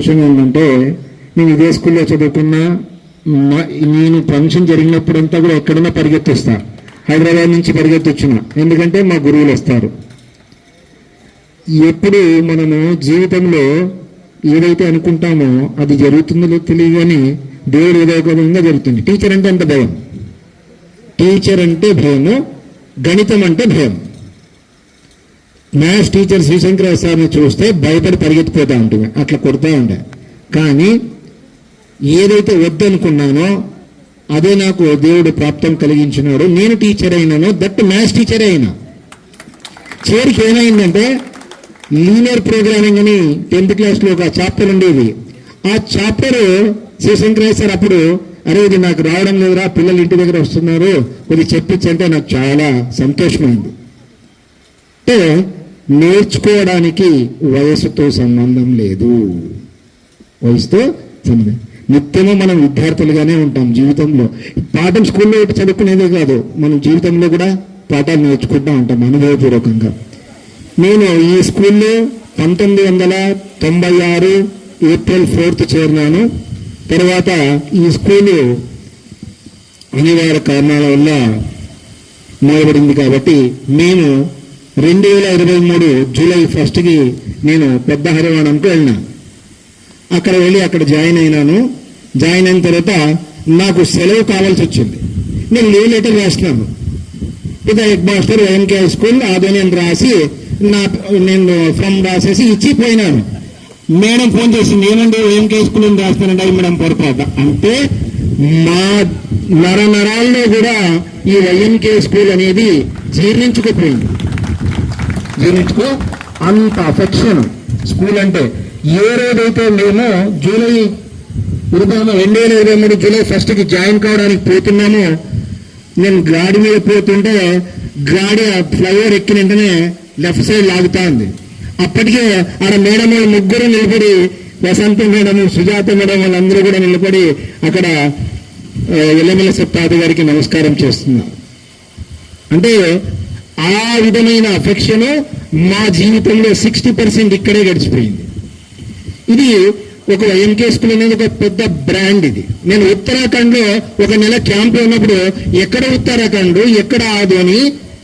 Question ఏంటంటే నేను ఇదే స్కూల్లో చదువుకున్నా మా- నేను ఫంక్షన్ జరిగినప్పుడంతా కూడా ఎక్కడన్నా పరిగెత్తిస్తా. హైదరాబాద్ నుంచి పరిగెత్తొచ్చిన? ఎందుకంటే మా గురువులు వస్తారు. ఎప్పుడు మనము జీవితంలో ఏదైతే అనుకుంటామో అది జరుగుతుందో తెలియదు కానీ దేవుడు ఏదో ఒక విధంగా జరుగుతుంది. టీచర్ అంటే అంత భయం? టీచర్ అంటే భయము గణితం అంటే భయం. మ్యాథ్స్ టీచర్ శ్రీశంకర సార్ని చూస్తే భయపడి పరిగెత్తిపోతూ ఉంటుంది. అట్లా కొడుతూ ఉండే. కానీ ఏదైతే వద్దనుకున్నానో అదే నాకు దేవుడు ప్రాప్తం కలిగించినాడు. నేను టీచర్ అయినాను. దట్ మ్యాథ్స్ టీచర్ అయినా. చివరికి ఏమైందంటే లీనియర్ ప్రోగ్రామింగ్ అని టెన్త్ క్లాస్లో ఒక చాప్టర్ ఉండేది. ఆ చాప్టర్ శివశంకరయ్య సార్ అప్పుడు అరే ఇది నాకు రావడం లేదురా పిల్లలు ఇంటి దగ్గర వస్తున్నారు. కొద్ది చెప్పించంటే నాకు చాలా సంతోషమైంది. అంటే నేర్చుకోవడానికి వయసుతో సంబంధం లేదు. వయసుతో సంబంధం. నిత్యము మనం విద్యార్థులుగానే ఉంటాం జీవితంలో. పాఠం స్కూల్లో ఒకటి చదువుకునేదే కాదు మనం జీవితంలో కూడా పాఠాలు నేర్చుకుంటూ ఉంటాం అనుభవపూర్వకంగా. నేను ఈ స్కూల్లో పంతొమ్మిది వందల తొంభై ఆరు ఏప్రిల్ ఫోర్త్ చేరినాను. తర్వాత ఈ స్కూలు అనివార్య కారణాల వల్ల మూయబడింది కాబట్టి మేము రెండు వేల ఇరవై మూడు జూలై ఫస్ట్కి నేను పెద్ద హరివాణంకి వెళ్ళినా. అక్కడ వెళ్ళి అక్కడ జాయిన్ అయినాను. జాయిన్ అయిన తర్వాత నాకు సెలవు కావాల్సి వచ్చింది. నేను లీవ్ లెటర్ రాసినాను. ఇది హెడ్ మాస్టర్ వైఎంకే స్కూల్ ఆధ్వర్యం రాసి నా నేను ఫ్రమ్ రాసేసి ఇచ్చి పోయినాను మేడం ఫోన్ చేసింది ఏమండి వైఎంకే స్కూల్ అని రాస్తానండి అవి మేడం పొరపాటు అంటే మా నర నరాల్లో కూడా ఈ వైఎంకే స్కూల్ అనేది జీర్ణించుకుపోయింది. జీర్ణించుకో అంత అఫెక్షన్ స్కూల్ అంటే ఏ రోజైతే మేము జూలై ఉదాహరణ రెండు వేల ఇరవై మూడు జూలై ఫస్ట్కి జాయిన్ కావడానికి పోతున్నామో నేను గాడి మీద పోతుంటే గాడి ఆ ఫ్లైఓవర్ ఎక్కిన వెంటనే లెఫ్ట్ సైడ్ లాగుతా ఉంది. అప్పటికే ఆడ మేడం వాళ్ళు ముగ్గురు నిలబడి వసంత మేడం సుజాత మేడం వాళ్ళందరూ కూడా నిలబడి అక్కడ ఎల్లమెల్ల సప్తాది గారికి నమస్కారం చేస్తున్నారు అంటే ఆ విధమైన అఫెక్షన్ మా జీవితంలో సిక్స్టీ పర్సెంట్ ఇక్కడే గడిచిపోయింది. ఇది ఒక ఎంకే స్కూల్ అనేది ఒక పెద్ద బ్రాండ్ ఇది. నేను ఉత్తరాఖండ్లో ఒక నెల క్యాంప్ ఉన్నప్పుడు ఎక్కడ ఉత్తరాఖండ్ ఎక్కడ ఆదోని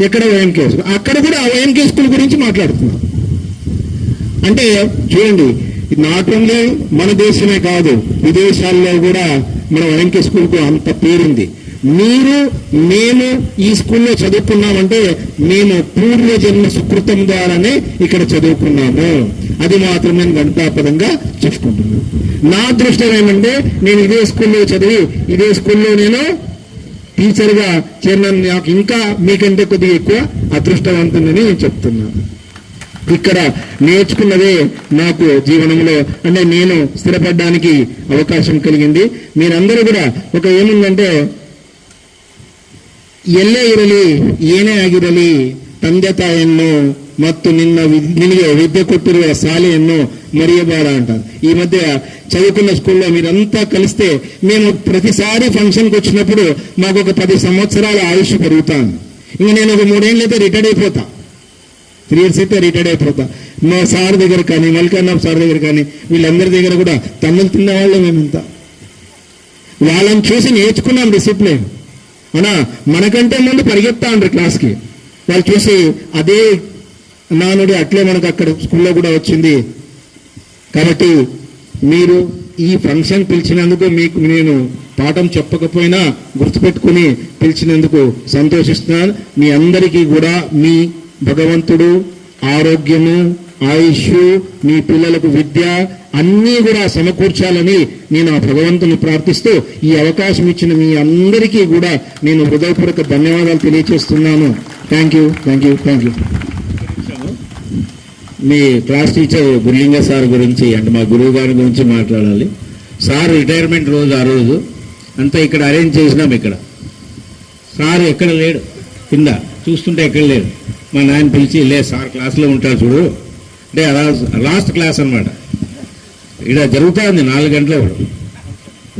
ఎక్కడ ఓఎంకే స్కూల్ అక్కడ కూడా ఆ ఓఎంకే స్కూల్ గురించి మాట్లాడుతున్నాం. అంటే చూడండి నాట్ ఓన్లీ మన దేశమే కాదు విదేశాల్లో కూడా మన ఓఎంకే స్కూల్కు అంత పేరుంది. మీరు మేము ఈ స్కూల్లో చదువుకున్నామంటే మేము పూర్వజన్మ సుకృతం ద్వారానే ఇక్కడ చదువుకున్నాము. అది మాత్రం నేను గంటాపదంగా చెప్పుకుంటున్నాను నా అదృష్టం ఏమంటే నేను ఇదే స్కూల్లో చదివి ఇదే స్కూల్లో నేను టీచర్గా చేరిన నాకు ఇంకా మీకంటే కొద్దిగా ఎక్కువ అదృష్టవంతుందని నేను చెప్తున్నాను. ఇక్కడ నేర్చుకున్నదే నాకు జీవనంలో అంటే నేను స్థిరపడడానికి అవకాశం కలిగింది. మీరందరూ కూడా ఒక ఏముందంటే ಎಲ್ಲೇ ಇರಲಿ ಏನೇ ಆಗಿರಲಿ ತಂದೆ ತಾಯಿಯನ್ನು ಮತ್ತು ನಿನ್ನ ವಿ- ನಿನಗೆ ವಿದ್ಯೆ ಕೊಟ್ಟಿರುವ ಶಾಲೆಯನ್ನು మరియబాడ అంటారు ఈ మధ్య చదువుకున్న స్కూల్లో మీరంతా కలిస్తే మేము ప్రతిసారి ఫంక్షన్కి వచ్చినప్పుడు మాకు ఒక పది సంవత్సరాల ఆయుష్ పెరుగుతాను ఇంక నేను ఒక మూడేళ్ళు అయితే రిటైర్డ్ అయిపోతా త్రీ ఇయర్స్ అయితే రిటైర్డ్ అయిపోతా మా సార్ దగ్గర కానీ మల్కన్న సార్ దగ్గర కానీ వీళ్ళందరి దగ్గర కూడా తన్నులు తిన్నవాళ్ళు మేమంతా వాళ్ళని చూసి నేర్చుకున్నాం డిసిప్లిన్ అనా మనకంటే ముందు పరిగెత్తా అండ్రు క్లాస్కి. వాళ్ళు చూసి అదే నానుడి అట్లే మనకు అక్కడ స్కూల్లో కూడా వచ్చింది. కాబట్టి మీరు ఈ ఫంక్షన్ పిలిచినందుకు మీకు నేను పాఠం చెప్పకపోయినా గుర్తుపెట్టుకుని పిలిచినందుకు సంతోషిస్తున్నాను. మీ అందరికీ కూడా మీ భగవంతుడు ఆరోగ్యము ఆయుష్ మీ పిల్లలకు విద్య అన్నీ కూడా సమకూర్చాలని నేను ఆ భగవంతుని ప్రార్థిస్తూ ఈ అవకాశం ఇచ్చిన మీ అందరికీ కూడా నేను హృదయపూర్వక ధన్యవాదాలు తెలియజేస్తున్నాను thank you thank you thank you me class teacher Gurlinga sir గురించి అంటే మా గురువు గారి గురించి మాట్లాడాలి. సార్ రిటైర్మెంట్ రోజు ఆ రోజు. అంతా ఇక్కడ అరేంజ్ చేసినాం ఇక్కడ. సార్ ఎక్కడ లేడు? కింద. చూస్తుంటే ఎక్కడ లేడు? మా నాయన పిలిచి లే సార్ క్లాస్లో ఉంటాడు చూడు. అంటే అలా లాస్ట్ క్లాస్ అన్నమాట ఇక్కడ జరుగుతూ ఉంది నాలుగు గంటల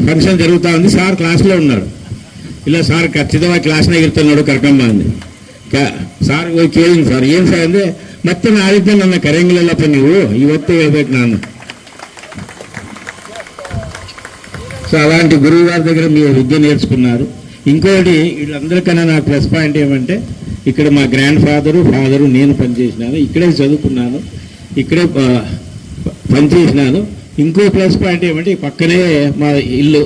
ఫంక్షన్ జరుగుతూ ఉంది సార్ క్లాస్లో ఉన్నాడు ಇಲ್ಲ ಸಾರ್ ಖಚಿತವಾಗಿ ಕ್ಲಾಸ್ನಾಗ ಇರ್ತಾನೆ ನೋಡು ಕರ್ಕೊಂಬ ಅಂದೆ ಕ- ಸಾರ್ ಹೋಗಿ ಕೇಳಿನಿ ಸರ್ ಏನು ಸರ್ ಅಂದ್ರೆ ಮತ್ತೆ ನಾಳಿದ್ದ ನನ್ನ ಕರೆಯಂಗಿಲ್ಲಪ್ಪ ನೀವು ಇವತ್ತೇ ಹೇಳ್ಬೇಕು ನಾನು సో అలాంటి గురువు గారి దగ్గర మీరు విద్య నేర్చుకున్నారు ఇంకోటి వీళ్ళందరికన్నా నా ప్లస్ పాయింట్ ఏమంటే ఇక్కడ మా గ్రాండ్ ఫాదరు ఫాదరు నేను పనిచేసినాను ఇక్కడే చదువుకున్నాను ఇక్కడే పనిచేసినాను ఇంకో ప్లస్ పాయింట్ ఏమంటే పక్కనే మా ఇల్లు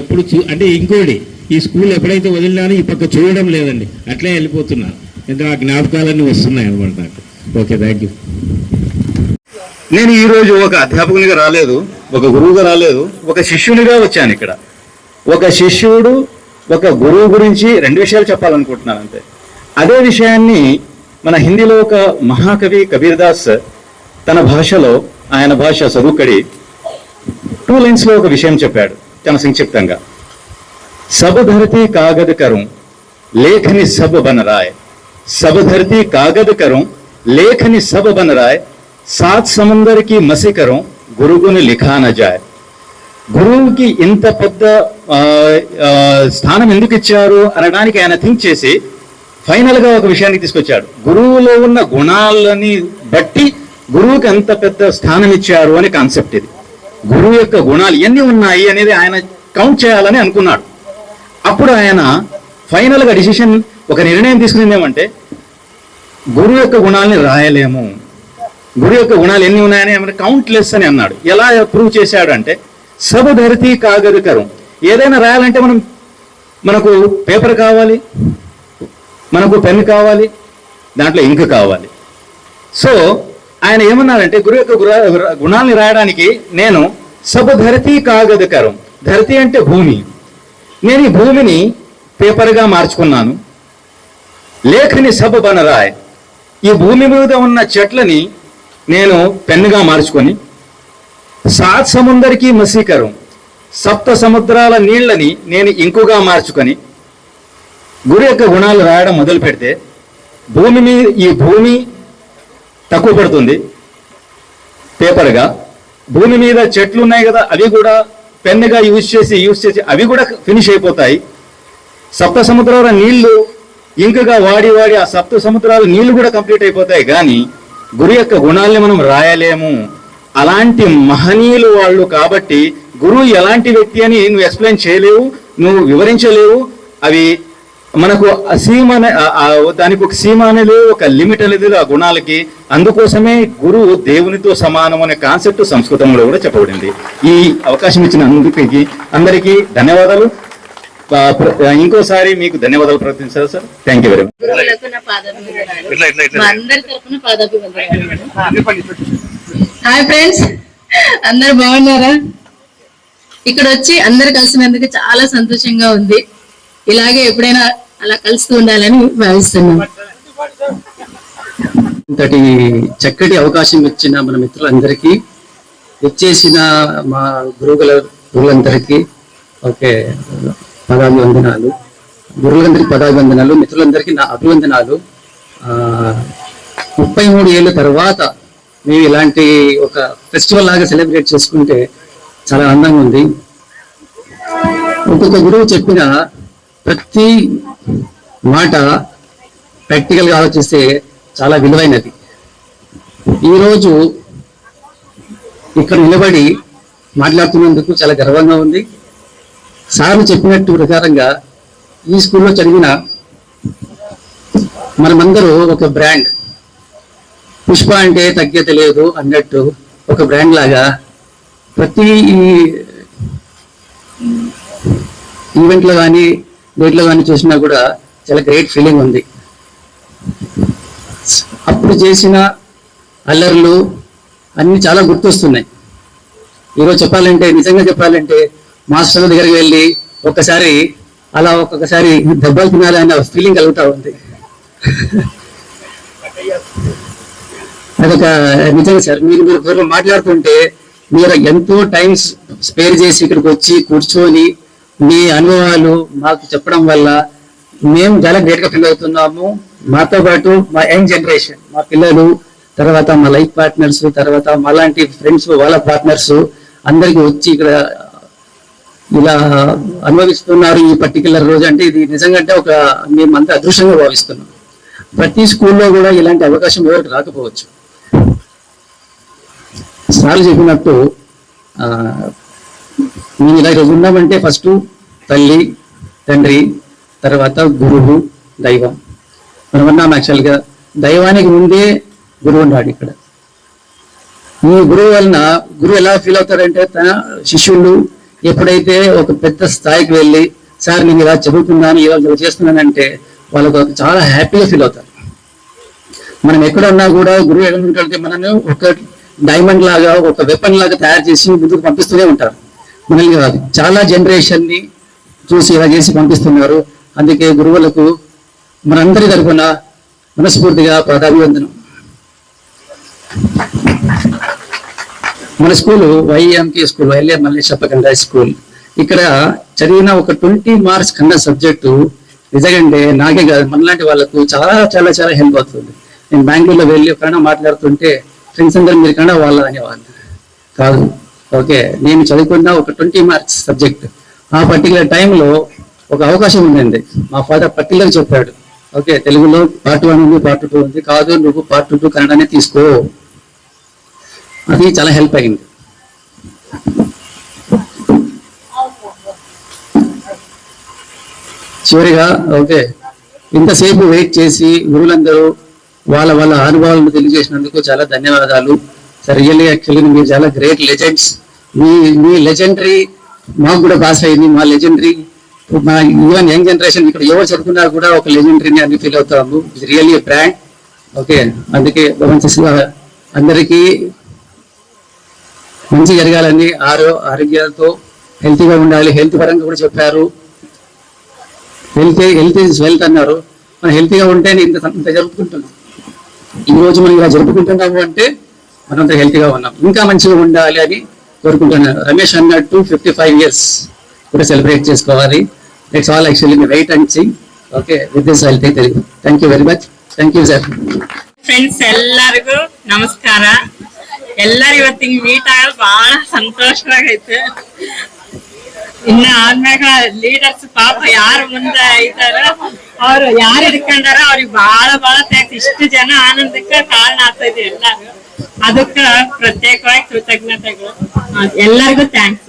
ఎప్పుడు చూ అంటే ఇంకోటి ఈ స్కూల్ ఎప్పుడైతే వదిలినానో ఈ పక్క చూడడం లేదండి. అట్లే వెళ్ళిపోతున్నాను ఎందుకంటే ఆ జ్ఞాపకాలన్నీ వస్తున్నాయి అనమాట నాకు. Okay thank you. నేను ఈరోజు ఒక అధ్యాపకునిగా రాలేదు ఒక గురువుగా రాలేదు ఒక శిష్యునిగా వచ్చాను ఇక్కడ. ఒక శిష్యుడు ఒక గురువు గురించి రెండు విషయాలు చెప్పాలనుకుంటున్నాను అంతే. అదే విషయాన్ని మన హిందీలో ఒక మహాకవి కబీర్ దాస్ తన భాషలో ఆయన భాష చదువుకడి టూ లైన్స్లో ఒక విషయం చెప్పాడు చాలా సంక్షిప్తంగా సబ్ ధరతి కాగద్ కరుం లేఖని సబ్ బనరాయ్ సబ్ ధరతి కాగద్ కరుం లేఖని సబ్ బనరాయ్ సాత్ సముందర్కి మసి కరుం గురుగుని లిఖాన జాయ్. గురువుకి ఇంత పెద్ద ఆ, స్థానం ఎందుకు ఇచ్చారు అనడానికి ఆయన థింక్ చేసి ఫైనల్గా ఒక విషయానికి తీసుకొచ్చాడు. గురువులో ఉన్న గుణాలని బట్టి గురువుకి ఎంత పెద్ద స్థానం ఇచ్చారు అనే కాన్సెప్ట్ ఇది. గురువు యొక్క గుణాలు ఎన్ని ఉన్నాయి అనేది ఆయన కౌంట్ చేయాలని అనుకున్నాడు. అప్పుడు ఆయన ఫైనల్గా డిసిషన్ ఒక నిర్ణయం తీసుకునేది ఏమంటే గురువు యొక్క గుణాలని రాయలేము. గురువు యొక్క గుణాలు ఎన్ని ఉన్నాయని ఏమంటే కౌంట్లెస్ అని అన్నాడు. ఎలా ప్రూవ్ చేశాడు అంటే సబ కాగరికరం ఏదైనా రాయాలంటే మనం మనకు పేపర్ కావాలి మనకు పెన్ కావాలి దాంట్లో ఇంక్ కావాలి. సో ఆయన ఏమన్నారంటే గురు యొక్క గుణాలని రాయడానికి నేను సబ ధరతి కాగదు కరం ధరతి అంటే భూమి. నేను ఈ భూమిని పేపర్గా మార్చుకున్నాను. లేఖని సబ బనరాయ్ ఈ భూమి మీద ఉన్న చెట్లని నేను పెన్నుగా మార్చుకొని సాత్ సముందరికి మసీకరం సప్త సముద్రాల నీళ్ళని నేను ఇంకుగా మార్చుకొని గురు యొక్క గుణాలు రాయడం మొదలు పెడితే భూమి మీద ఈ భూమి తక్కువ పడుతుంది. పేపర్గా. భూమి మీద చెట్లు ఉన్నాయి కదా అవి కూడా పెన్నుగా యూజ్ చేసి యూజ్ చేసి అవి కూడా ఫినిష్ అయిపోతాయి. సప్త సముద్రాల నీళ్ళు ఇంకగా వాడి వాడి ఆ సప్త సముద్రాల నీళ్ళు కూడా కంప్లీట్ అయిపోతాయి. కానీ గురు యొక్క గుణాల్ని మనం రాయలేము. అలాంటి మహనీయులు వాళ్ళు కాబట్టి గురువు ఎలాంటి వ్యక్తి అని నువ్వు ఎక్స్ప్లెయిన్ చేయలేవు నువ్వు వివరించలేవు. అవి మనకు సీమ అనే- దానికి ఒక సీమ అనేది ఒక లిమిట్ అనేది ఆ గుణాలకి. అందుకోసమే గురువు దేవునితో సమానం అనే కాన్సెప్ట్ సంస్కృతంలో కూడా చెప్పబడింది. ఈ అవకాశం ఇచ్చిన అందుకే అందరికీ ధన్యవాదాలు. ఇంకోసారి మీకు ధన్యవాదాలు ప్రకటించారు sir. Thank you very much. Hi friends. అందరు బాగున్నారా? ఇక్కడ వచ్చి అందరు కలిసినందుకు చాలా సంతోషంగా ఉంది. ఇలాగే ఎప్పుడైనా అలా కలుస్తూ ఉండాలని భావిస్తున్నాం ఇంతటి చక్కటి అవకాశం ఇచ్చిన మన మిత్రులందరికీ ఇచ్చేసిన మా గురువుల గురువులందరికీ ఓకే పదాభివందనాలు. గురువులందరికీ పదాభివందనాలు మిత్రులందరికీ నా అభివందనాలు. ముప్పై మూడు ఏళ్ళ తర్వాత మేము ఇలాంటి ఒక ఫెస్టివల్ లాగా సెలబ్రేట్ చేసుకుంటే చాలా ఆనందంగా ఉంది. ఒక్కొక్క గురువు చెప్పిన ప్రతి మాట ప్రాక్టికల్గా ఆలోచిస్తే చాలా విలువైనది. ఈరోజు ఇక్కడ నిలబడి మాట్లాడుతున్నందుకు చాలా గర్వంగా ఉంది. సార్లు చెప్పినట్టు ప్రకారంగా ఈ స్కూల్లో చదివిన మనమందరూ ఒక బ్రాండ్. పుష్ప అంటే తగ్గత లేదు అన్నట్టు ఒక బ్రాండ్ లాగా ప్రతి ఈవెంట్లో కానీ వీటిలో కానీ చూసినా కూడా చాలా గ్రేట్ ఫీలింగ్ ఉంది. అప్పుడు చేసిన అల్లర్లు అన్ని చాలా గుర్తొస్తున్నాయి. ఈరోజు చెప్పాలంటే నిజంగా చెప్పాలంటే మాస్టర్ల దగ్గరికి వెళ్ళి ఒక్కసారి అలా ఒక్కొక్కసారి దెబ్బలు తినాలి అన్న ఫీలింగ్ కలుగుతూ ఉంది. అదొక నిజంగా సార్ మీరు మీరు మాట్లాడుతుంటే మీరు ఎంతో టైం స్పేర్ చేసి ఇక్కడికి వచ్చి కూర్చొని మీ అనుభవాలు మాకు చెప్పడం వల్ల మేము చాలా గ్రేట్గా ఫీల్ అవుతున్నాము. మాతో పాటు మా యంగ్ జనరేషన్ మా పిల్లలు తర్వాత మా లైఫ్ పార్ట్నర్స్ తర్వాత మాలాంటి ఫ్రెండ్స్ వాళ్ళ పార్ట్నర్స్ అందరికి వచ్చి ఇక్కడ ఇలా అనుభవిస్తున్నారు ఈ పర్టికులర్ రోజు. అంటే ఇది నిజంగా అంటే ఒక మేమంతా అదృష్టంగా భావిస్తున్నాం. ప్రతి స్కూల్లో కూడా ఇలాంటి అవకాశం ఎవరికి రాకపోవచ్చు. సార్ చెప్పినట్టు ఆ, మేము ఇలా ఈరోజు ఉన్నామంటే ఫస్ట్ తల్లి తండ్రి తర్వాత గురువు దైవం. మనం ఉన్నాం యాక్చువల్గా దైవానికి ముందే గురువు ఉన్నాడు ఇక్కడ. ఈ గురువు వలన గురువు ఎలా ఫీల్ అవుతారంటే తన శిష్యులు ఎప్పుడైతే ఒక పెద్ద స్థాయికి వెళ్ళి సార్ నేను ఇలా చదువుతున్నాను ఇలా చేస్తున్నానంటే వాళ్ళకు చాలా హ్యాపీగా ఫీల్ అవుతారు. మనం ఎక్కడ ఉన్నా కూడా గురువు ఎక్కడ మనల్ని ఒక డైమండ్ లాగా ఒక వెపన్ లాగా తయారు చేసి ముందుకు పంపిస్తూనే ఉంటారు. మనల్ని కాదు చాలా జనరేషన్ని చూసి ఇలా చేసి పంపిస్తున్నారు. అందుకే గురువులకు మనందరి తరఫున మనస్ఫూర్తిగా ప్రాధాన్యవందనం మన school YMK school YLA Malleshappa Kannada school ఇక్కడ చదివిన ఒక ట్వంటీ మార్క్స్ కన్నా సబ్జెక్టు నిజంగా నాకే కాదు మనలాంటి వాళ్ళకు చాలా చాలా చాలా హెల్ప్ అవుతుంది. నేను బెంగళూరులో వెళ్ళి ఒకనా మాట్లాడుతుంటే ఫ్రెండ్స్ అందరూ మీరు కన్నా వాళ్ళ అనేవాళ్ళు. కాదు. ఓకే నేను చదువుకున్న ఒక ట్వంటీ మార్క్స్ సబ్జెక్ట్. ఆ పర్టికులర్ టైంలో ఒక అవకాశం ఉండింది మా ఫాదర్ పర్టికులర్ చెప్పాడు. ఓకే తెలుగులో పార్ట్ వన్ ఉంది పార్ట్ టూ ఉంది. కాదు నువ్వు పార్ట్ టూ కన్నడనే తీసుకో. అది చాలా హెల్ప్ అయింది. చివరిగా ఓకే ఇంతసేపు వెయిట్ చేసి గురువులందరూ వాళ్ళ వాళ్ళ అనుభవాలను తెలియజేసినందుకు చాలా ధన్యవాదాలు. రియల్లీ యాక్చువల్లీ మీరు చాలా గ్రేట్ లెజెండ్స్ మీ మీ లెజెండరీ మాకు కూడా పాస్ అయింది మా లెజెండరీ మా ఈవెన్ యంగ్ జనరేషన్ ఇక్కడ ఎవరు చదువుకున్నా కూడా ఒక లెజెండరీని అని ఫీల్ అవుతాము. ఇది రియల్లీ బ్రాండ్ ఓకే అందుకే మంచి అందరికీ మంచి జరగాలని ఆరో ఆరోగ్యాలతో హెల్తీగా ఉండాలి. హెల్త్ పరంగా కూడా చెప్పారు. హెల్త్ హెల్త్ ఇస్ వెల్త్ అన్నారు. మనం హెల్తీగా ఉంటే ఇంత ఇంత జరుపుకుంటున్నాం. ఈ రోజు మనం ఇలా జరుపుకుంటున్నాము అంటే మనంతా హెల్తీగా ఉన్నాం ఇంకా మంచిగా ఉండాలి అని కోరుకుంటున్నాను రమేష్ అన్నట్టు ఫిఫ్టీ ఫైవ్ ఇయర్స్ కూడా సెలబ్రేట్ చేసుకోవాలి it's all actually me right and sing okay with this I'll take Telugu thank you very much thank you sir friends ಎಲ್ಲರಿಗೂ ನಮಸ್ಕಾರ ಎಲ್ಲರೂ ಇವತ್ತಿಗೆ ಮೀಟ್ ಆಗ ಬಹಳ ಸಂತೋಷವಾಗೈತೆ ಇನ್ನ ಆದ್ಮ್ಯಾಗ ಲೀಡರ್ಸ್ ಪಾಪ ಯಾರು ಮುಂದೆ ಐತಾರ ಅವ್ರು ಯಾರು ಹಿಡ್ಕೊಂಡಾರ ಅವ್ರಿಗೆ ಬಹಳ ಬಹಳ ಥ್ಯಾಂಕ್ಸ್ ಇಷ್ಟು ಜನ ಆನಂದಕ್ಕೆ ಕಾರಣ ಆಗ್ತೈತಿ ಎಲ್ಲಾರು ಅದಕ್ಕ ಪ್ರತ್ಯೇಕವಾಗಿ ಕೃತಜ್ಞತೆಗಳು. ಎಲ್ಲರಿಗೂ ಥ್ಯಾಂಕ್ಸ್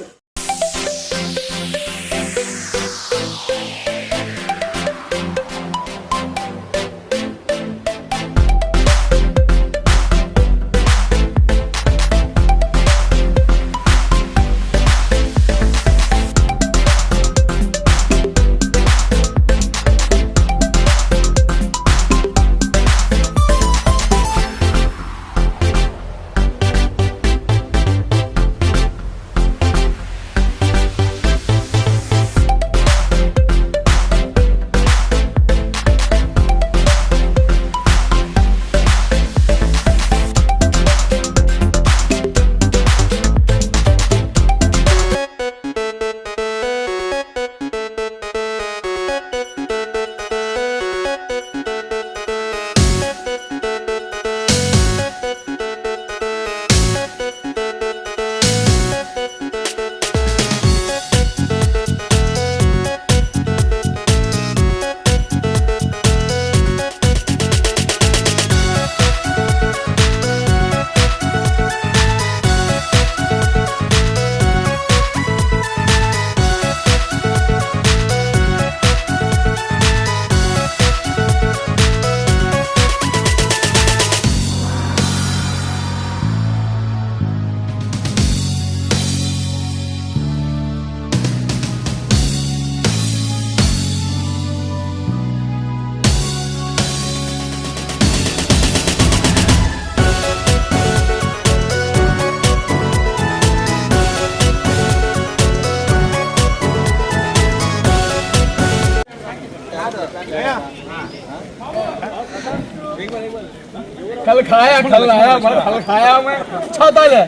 कल आया मैं कल खाया मैं छाता ले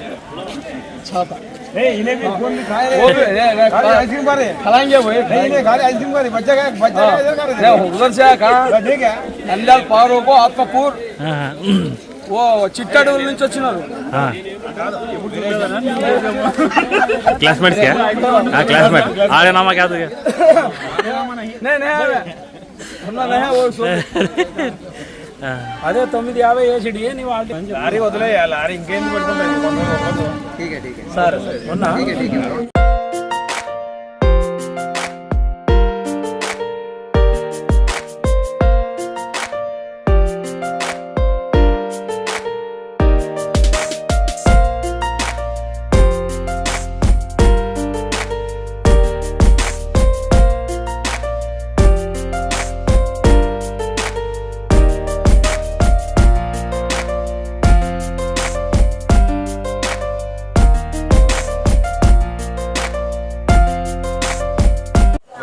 छाता नहीं इन्हें भी फोन भी खाए वो भी आइसक्रीम खा रहे खिलाएंगे वो नहीं नहीं खा रहे आइसक्रीम खा रहे बच्चा का बच्चा का इधर खा रहे उधर से कहा ठीक है నంద్యాల పారోకో ఆత్మకూర్ ఓ చిట్టాడూరు నుంచి వచ్చినారు क्लासमेट्स क्या हाँ क्लासमेट आगे नामा क्या तुझे నే నే ఉన్నా నే ఓ సో అదే తొమ్మిది యాభై ఏసిడి నీ వాళ్ళు లారీ వదిలే లారీ ఇంకేంది పెడుతుంటాయి సరే ఉన్నా?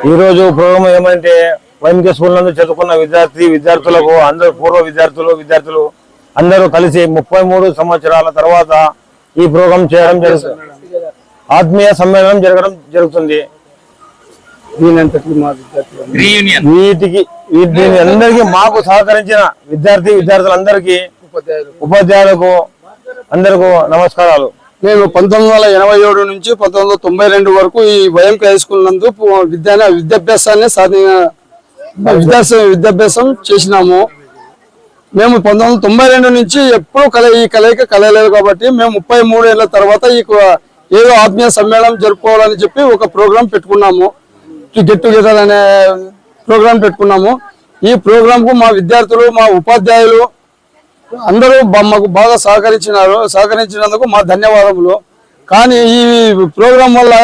ఈ రోజు ప్రోగ్రామ్ ఏమంటే వైఎంకే స్కూల్ నందు చదువుకున్న విద్యార్థి విద్యార్థులకు అందరు పూర్వ విద్యార్థులు విద్యార్థులు అందరూ కలిసి ముప్పై మూడు సంవత్సరాల తర్వాత ఈ ప్రోగ్రాం చేయడం జరుగుతుంది. ఆత్మీయ సమ్మేళనం జరగడం జరుగుతుంది. రీయూనియన్ వీటికి వీటి అందరికీ మాకు సహకరించిన విద్యార్థి విద్యార్థులందరికీ ఉపాధ్యాయులకు అందరికీ నమస్కారాలు. మేము పంతొమ్మిది వందల ఎనభై ఏడు నుంచి పంతొమ్మిది వందల తొంభై రెండు వరకు ఈ వైఎంకే హై స్కూల్ నందు పు- విద్యా విద్యాభ్యాసాన్ని సాధి విద్యాస విద్యాభ్యాసం చేసినాము. మేము పంతొమ్మిది వందల తొంభై రెండు నుంచి ఎప్పుడూ కల ఈ కలయిక కలయలేదు కాబట్టి మేము ముప్పై మూడు ఏళ్ళ తర్వాత ఈ ఏదో ఆత్మీయ సమ్మేళనం జరుపుకోవాలని చెప్పి ఒక ప్రోగ్రాం పెట్టుకున్నాము. గెట్ టుగెదర్ అనే ప్రోగ్రాం పెట్టుకున్నాము. ఈ ప్రోగ్రాంకు మా విద్యార్థులు మా ఉపాధ్యాయులు అందరూ మాకు బాగా సహకరించినారు. సహకరించినందుకు మా ధన్యవాదములు. కానీ ఈ ప్రోగ్రాం వల్ల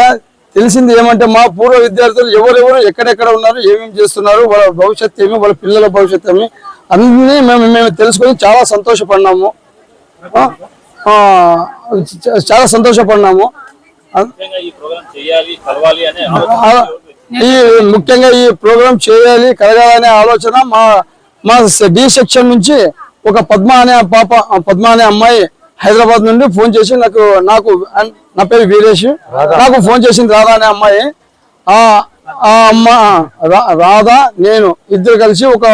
తెలిసింది ఏమంటే మా పూర్వ విద్యార్థులు ఎవరెవరు ఎక్కడెక్కడ ఉన్నారు ఏమేమి చేస్తున్నారు వాళ్ళ భవిష్యత్తు ఏమి వాళ్ళ పిల్లల భవిష్యత్తు ఏమి అన్నీ మేము మేము తెలుసుకొని చాలా సంతోషపడినాము. చాలా సంతోషపడినాము. ఈ ముఖ్యంగా ఈ ప్రోగ్రాం చేయాలి కలగాలనే ఆలోచన మా మా డి సెక్షన్ నుంచి ఒక పద్మ అనే పాప పద్మ అనే అమ్మాయి హైదరాబాద్ నుండి ఫోన్ చేసి నాకు నాకు నా పేరు వీరేష్. నాకు ఫోన్ చేసింది రాధా అనే అమ్మాయి. ఆ ఆ అమ్మ రా- రాధా నేను ఇద్దరు కలిసి ఒక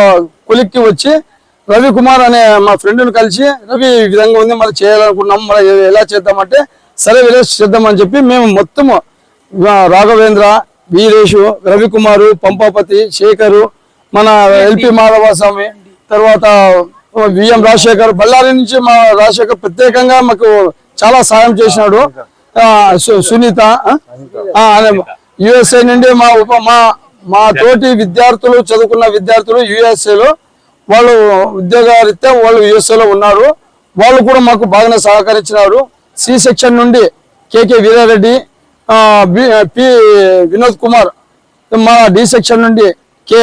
కొలిక్కి వచ్చి రవి కుమార్ అనే మా ఫ్రెండ్ని కలిసి రవి ఈ విధంగా ఉంది మరి చేయాలనుకున్నాం మరి ఎలా చేద్దామంటే సరే విలేజ్ చేద్దామని చెప్పి మేము మొత్తము రాఘవేంద్ర వీరేషు రవికుమారు పంపాపతి శేఖరు మన ఎల్పి మాధవ స్వామి తర్వాత విఎం రాజశేఖర్ బళ్ళారి నుంచి మా రాజశేఖర్ ప్రత్యేకంగా మాకు చాలా సాయం చేసినాడు. సునీత యుఎస్ఏ నుండి మా ఉప మా మా తోటి విద్యార్థులు చదువుకున్న విద్యార్థులు యుఎస్ఏలో లో వాళ్ళు ఉద్యోగరీత్యా వాళ్ళు యుఎస్ఏలో ఉన్నారు. వాళ్ళు కూడా మాకు బాగానే సహకరించినారు. సి సెక్షన్ నుండి కేకే వీరారెడ్డి పి వినోద్ కుమార్ మా డి సెక్షన్ నుండి కె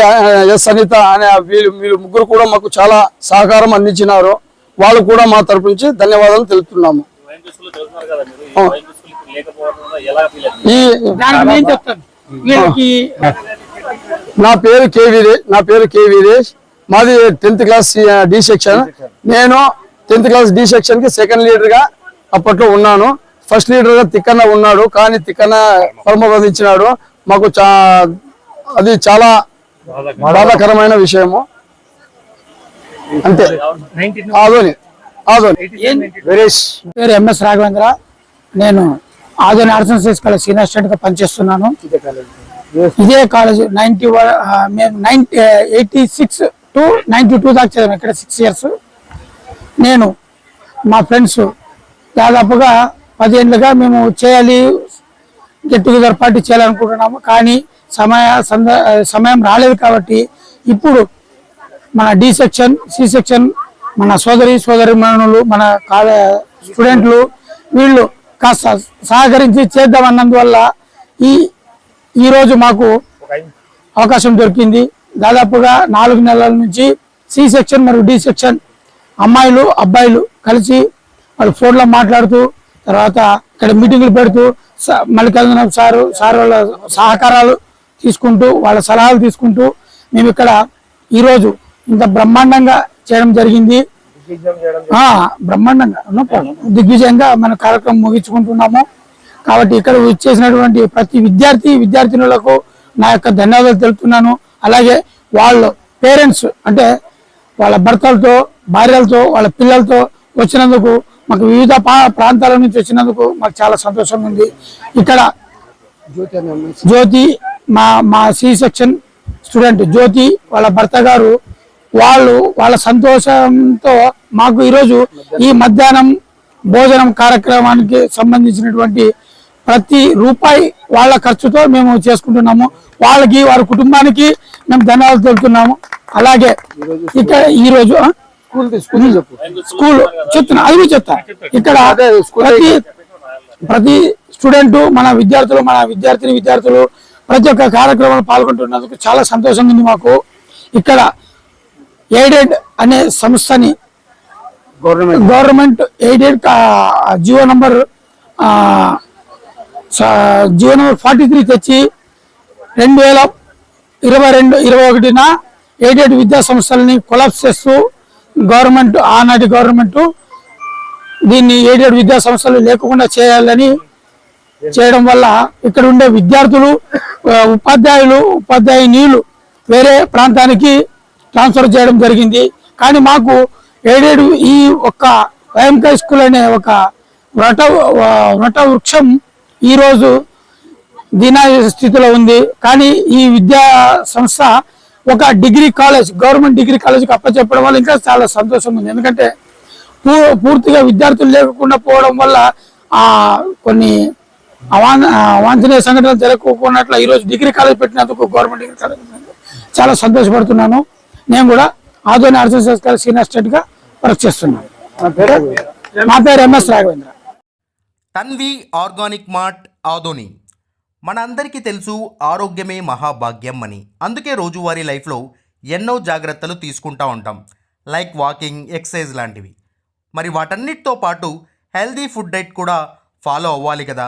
ఎస్ అనిత అనే వీళ్ళు వీళ్ళు ముగ్గురు కూడా మాకు చాలా సహకారం అందించినారు. వాళ్ళు కూడా మా తరపు నుంచి ధన్యవాదాలు తెలుపుతున్నాము. నా పేరు కే వీరేష్ నా పేరు కే వీరేష్. మాది టెన్త్ క్లాస్ డి సెక్షన్. నేను టెన్త్ క్లాస్ డి సెక్షన్కి సెకండ్ లీడర్గా అప్పట్లో ఉన్నాను. ఫస్ట్ లీడర్గా తిక్కన్న ఉన్నాడు కానీ తిక్కన్న పరమపదించినాడు. మాకు చా అది చాలా బాధాకరమైన విషయము. అంతే. ఆదోని ఆదోని వీరేష్. పేరు ఎంఎస్ రాఘవేంద్ర. నేను Adoni arts and science college senior స్టూడెంట్గా పనిచేస్తున్నాను. ఇదే కాలేజ్. నైన్టీ మేము ninety eighty six to ninety two దాకా చదివాను ఇక్కడ సిక్స్ ఇయర్స్. నేను మా ఫ్రెండ్స్ దాదాపుగా పదేళ్ళుగా మేము చేయాలి గెట్ టుగెదర్ పార్టీ చేయాలనుకుంటున్నాము. కానీ సమయ సంద సమయం రాలేదు కాబట్టి ఇప్పుడు మన డి సెక్షన్ సి సెక్షన్ మన సోదరి సోదరి మనులు మన కాలే స్టూడెంట్లు వీళ్ళు కాస్త సహకరించి చేద్దామన్నందువల్ల ఈ ఈ ఈరోజు మాకు అవకాశం దొరికింది. దాదాపుగా నాలుగు నెలల నుంచి సి సెక్షన్ మరియు డి సెక్షన్ అమ్మాయిలు అబ్బాయిలు కలిసి వాళ్ళు ఫోన్లో మాట్లాడుతూ తర్వాత ఇక్కడ మీటింగ్లు పెడుతూ స- మల్లికార్జున సారు సార్ వాళ్ళ సహకారాలు తీసుకుంటూ వాళ్ళ సలహాలు తీసుకుంటూ మేము ఇక్కడ ఈరోజు ఇంత బ్రహ్మాండంగా చేయడం జరిగింది. బ్రహ్మాండంగా. దిగ్విజయంగా మన కార్యక్రమం ముగించుకుంటున్నాము. కాబట్టి ఇక్కడ వచ్చేసినటువంటి ప్రతి విద్యార్థి విద్యార్థినులకు నా యొక్క ధన్యవాదాలు తెలుపుతున్నాను. అలాగే వాళ్ళ పేరెంట్స్ అంటే వాళ్ళ భర్తలతో భార్యలతో వాళ్ళ పిల్లలతో వచ్చినందుకు మాకు వివిధ ప్రాంతాల నుంచి వచ్చినందుకు మాకు చాలా సంతోషంగా ఉంది. ఇక్కడ జ్యోతి మా మా సి సెక్షన్ స్టూడెంట్ జ్యోతి వాళ్ళ భర్త గారు వాళ్ళు వాళ్ళ సంతోషంతో మాకు ఈరోజు ఈ మధ్యాహ్నం భోజనం కార్యక్రమానికి సంబంధించినటువంటి ప్రతి రూపాయి వాళ్ళ ఖర్చుతో మేము చేసుకుంటున్నాము. వాళ్ళకి వారి కుటుంబానికి మేము ధన్యవాదాలు తెలుపుతున్నాము. అలాగే ఇక్కడ ఈ రోజు? స్కూల్ చెప్తున్నా అది చెప్తా. ఇక్కడ ప్రతి ప్రతి స్టూడెంట్ మన విద్యార్థులు మన విద్యార్థిని విద్యార్థులు ప్రతి ఒక్క కార్యక్రమంలో పాల్గొంటున్నందుకు చాలా సంతోషంగా ఉంది మాకు. ఇక్కడ ఎయిడెడ్ అనే సంస్థని government aided GO number GO number forty three తెచ్చి రెండు వేల ఇరవై రెండు ఇరవై ఒకటిన ఎయిడెడ్ విద్యా సంస్థలని కొలాప్స్ చేస్తూ గవర్నమెంట్ ఆనాటి గవర్నమెంట్ దీన్ని ఎయిడెడ్ విద్యా సంస్థలు లేకుండా చేయాలని చేయడం వల్ల ఇక్కడ ఉండే విద్యార్థులు ఉపాధ్యాయులు ఉపాధ్యాయునీయులు వేరే ప్రాంతానికి ట్రాన్స్ఫర్ చేయడం జరిగింది. కానీ మాకు ఏడేడు ఈ ఒక్క వైఎంకే స్కూల్ అనే ఒక వ్రట వ్రట వృక్షం ఈరోజు దీనా స్థితిలో ఉంది. కానీ ఈ విద్యా సంస్థ ఒక డిగ్రీ కాలేజ్ గవర్నమెంట్ డిగ్రీ కాలేజ్కి అప్పచెప్పడం వల్ల ఇంకా చాలా సంతోషం ఉంది. ఎందుకంటే పూ- పూర్తిగా విద్యార్థులు లేకుండా పోవడం వల్ల ఆ కొన్ని అవాంఛనీయ సంఘటనలు జరగకున్నట్లు ఈరోజు డిగ్రీ కాలేజ్ పెట్టినందుకు గవర్నమెంట్ డిగ్రీ కాలేజ్ చాలా సంతోషపడుతున్నాను. నేను కూడా ఆధునిక ఆర్ట్స్ కాలేజ్ సీనియర్ స్టూడెంట్గా వర్క్ చేస్తున్నాను. నా పేరు MS Raghavendra. Tanvi organic mart Adoni. మనందరికీ తెలుసు ఆరోగ్యమే మహాభాగ్యం అని. అందుకే రోజువారీ లైఫ్లో ఎన్నో జాగ్రత్తలు తీసుకుంటా ఉంటాం. లైక్ వాకింగ్ ఎక్సర్సైజ్ లాంటివి. మరి వాటన్నిటితో పాటు హెల్దీ ఫుడ్ డైట్ కూడా ఫాలో అవ్వాలి కదా.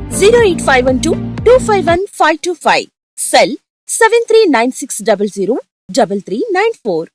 08512 251 525. Cell 7396003394.